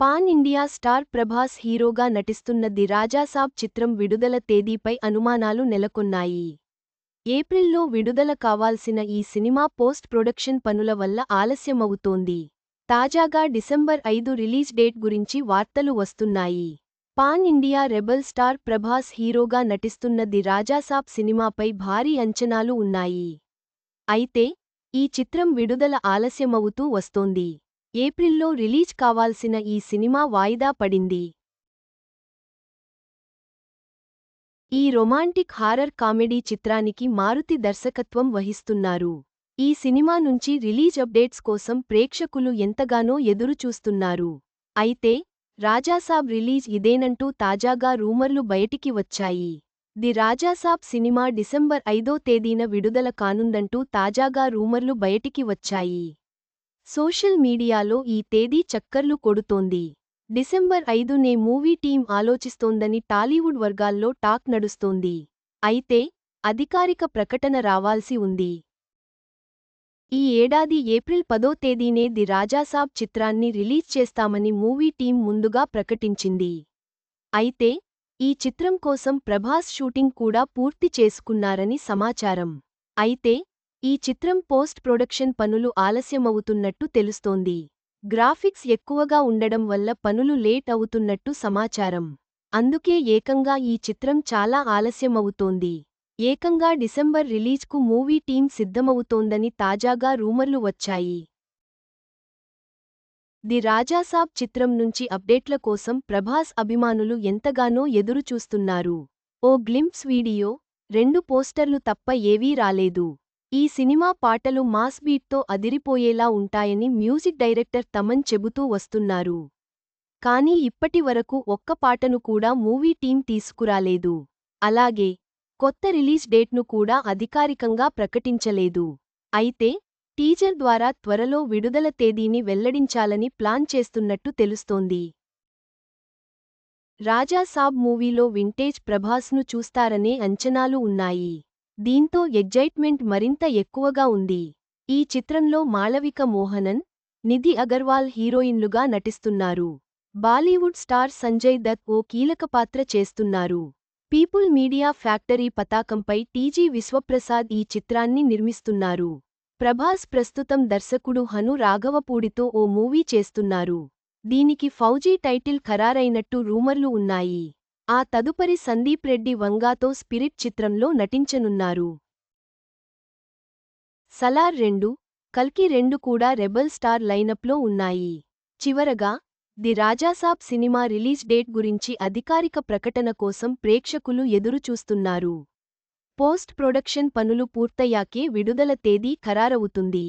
Pan India star Prabhas హీరోగా నటిస్తున్న the Raja Saab చిత్రం విడుదల తేదీపై అనుమానాలు నెలకొన్నాయి. ఏప్రిల్లో విడుదల కావాల్సిన ఈ సినిమా పోస్ట్ ప్రొడక్షన్ పనుల వల్ల ఆలస్యమవుతోంది. తాజాగా డిసెంబర్ ఐదు రిలీజ్ డేట్ గురించి వార్తలు వస్తున్నాయి. Pan India rebel star Prabhas హీరోగా నటిస్తున్న ది రాజాసాబ్ సినిమాపై భారీ అంచనాలు ఉన్నాయి. అయితే ఈ చిత్రం విడుదల ఆలస్యమవుతూ వస్తోంది. ఏప్రిల్లో రిలీజ్ కావాల్సిన ఈ సినిమా వాయిదా పడింది. ఈ రొమాంటిక్ హారర్ కామెడీ చిత్రానికి మారుతి దర్శకత్వం వహిస్తున్నారు. ఈ సినిమా నుంచి రిలీజ్ అప్డేట్స్ కోసం ప్రేక్షకులు ఎంతగానో ఎదురుచూస్తున్నారు. అయితే రాజాసాబ్ రిలీజ్ ఇదేనంటూ తాజాగా రూమర్లు బయటికి వచ్చాయి. ది రాజాసాబ్ సినిమా డిసెంబర్ ఐదో తేదీన విడుదల కానుందంటూ తాజాగా రూమర్లు బయటికి వచ్చాయి. సోషల్ మీడియాలో ఈ తేదీ చక్కర్లు కొడుతోంది. డిసెంబర్ ఐదునే మూవీ టీం ఆలోచిస్తోందని టాలీవుడ్ వర్గాల్లో టాక్ నడుస్తోంది. అయితే అధికారిక ప్రకటన రావాల్సి ఉంది. ఈ ఏడాది ఏప్రిల్ పదో తేదీనే ది రాజాసాబ్ చిత్రాన్ని రిలీజ్ చేస్తామని మూవీ టీం ముందుగా ప్రకటించింది. అయితే ఈ చిత్రం కోసం ప్రభాస్ షూటింగ్ కూడా పూర్తి చేసుకున్నారని సమాచారం. అయితే ఈ చిత్రం పోస్ట్ ప్రొడక్షన్ పనులు ఆలస్యమవుతున్నట్టు తెలుస్తోంది. గ్రాఫిక్స్ ఎక్కువగా ఉండడం వల్ల పనులు లేట్ అవుతున్నట్టు సమాచారం. అందుకే ఏకంగా ఈ చిత్రం చాలా ఆలస్యమవుతోంది. ఏకంగా డిసెంబర్ రిలీజ్కు మూవీ టీం సిద్ధమవుతోందని తాజాగా రూమర్లు వచ్చాయి. ది రాజాసాబ్ చిత్రం నుంచి అప్డేట్ల కోసం ప్రభాస్ అభిమానులు ఎంతగానో ఎదురుచూస్తున్నారు. ఓ గ్లింప్స్ వీడియో రెండు పోస్టర్లు తప్ప ఏవీ రాలేదు. ఈ సినిమా పాటలు మాస్ బీట్తో అదిరిపోయేలా ఉంటాయని మ్యూజిక్ డైరెక్టర్ తమన్ చెబుతూ వస్తున్నారు. కానీ ఇప్పటి వరకు ఒక్క పాటను కూడా మూవీ టీం తీసుకురాలేదు. అలాగే కొత్త రిలీజ్ డేట్ను కూడా అధికారికంగా ప్రకటించలేదు. అయితే టీజర్ ద్వారా త్వరలో విడుదల తేదీని వెల్లడించాలని ప్లాన్ చేస్తున్నట్టు తెలుస్తోంది. రాజాసాబ్ మూవీలో వింటేజ్ ప్రభాస్ను చూస్తారనే అంచనాలు ఉన్నాయి. దీంతో ఎగ్జైట్మెంట్ మరింత ఎక్కువగా ఉంది. ఈ చిత్రంలో మాళవిక మోహనన్ నిధి అగర్వాల్ హీరోయిన్లుగా నటిస్తున్నారు. బాలీవుడ్ స్టార్ సంజయ్ దత్ ఓ కీలక పాత్ర చేస్తున్నారు. పీపుల్ మీడియా ఫ్యాక్టరీ పతాకంపై టీజీ విశ్వప్రసాద్ ఈ చిత్రాన్ని నిర్మిస్తున్నారు. ప్రభాస్ ప్రస్తుతం దర్శకుడు హను రాఘవపూడితో ఓ మూవీ చేస్తున్నారు. దీనికి ఫౌజీ టైటిల్ ఖరారైనట్టు రూమర్లు ఉన్నాయి. ఆ తదుపరి సందీప్ రెడ్డి వంగాతో స్పిరిట్ చిత్రంలో నటించనున్నారు. సలార్ రెండు కల్కి రెండు కూడా రెబల్ స్టార్ లైనప్లో ఉన్నాయి. చివరగా the Raja Saab cinema release date గురించి అధికారిక ప్రకటన కోసం ప్రేక్షకులు ఎదురుచూస్తున్నారు. పోస్ట్ ప్రొడక్షన్ పనులు పూర్తయ్యాకే విడుదల తేదీ ఖరారవుతుంది.